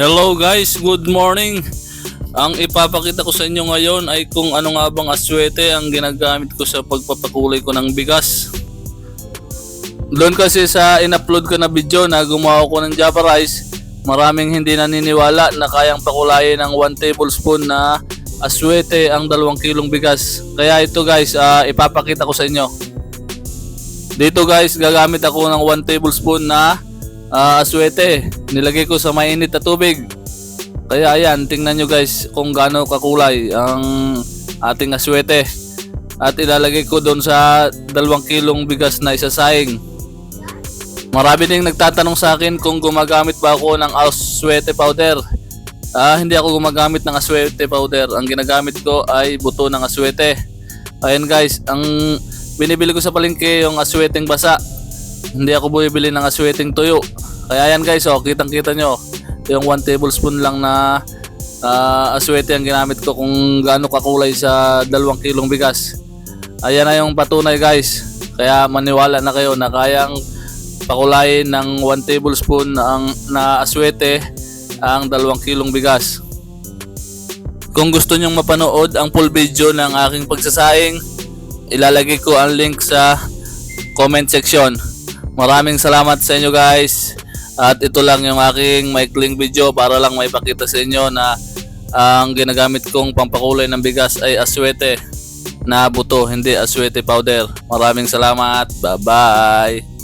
Hello guys, good morning. Ang ipapakita ko sa inyo ngayon ay kung ano nga bang aswete ang ginagamit ko sa pagpapakulay ko ng bigas. Doon kasi sa in-upload ko na video na gumawa ko ng Java Rice, maraming hindi naniniwala na kayang pakulayin ng 1 tablespoon na aswete ang 2 kilong bigas. Kaya ito guys, ah, ipapakita ko sa inyo. Dito guys, gagamit ako ng 1 tablespoon na ah, aswete. Nilagay ko sa mainit na tubig. Kaya ayan, tingnan nyo guys kung gaano kakulay ang ating aswete. At ilalagay ko doon sa 2 kilong bigas na isasaing. Marami ding nagtatanong sa akin kung gumagamit ba ako ng aswete powder. Ah, hindi ako gumagamit ng aswete powder. Ang ginagamit ko ay buto ng aswete. Ayan guys, ang binibili ko sa palengke yung asweteng basa. Hindi ako bumibili ng asweteng tuyo. Kaya yan guys, oh, kitang-kita nyo. Yung 1 tablespoon lang na ah, aswete ang ginamit ko kung gaano kakulay sa 2 kilong bigas. Ayan na yung patunay guys. Kaya maniwala na kayo na kayang pakulayin ng 1 tablespoon ang na aswete ang 2 kilong bigas. Kung gusto nyong mapanood ang full video ng aking pagsasaing, ilalagay ko ang link sa comment section. Maraming salamat sa inyo guys. At ito lang yung aking maikling video para lang maipakita sa inyo na ang ginagamit kong pampakulay ng bigas ay aswete na buto, hindi aswete powder. Maraming salamat. Bye-bye.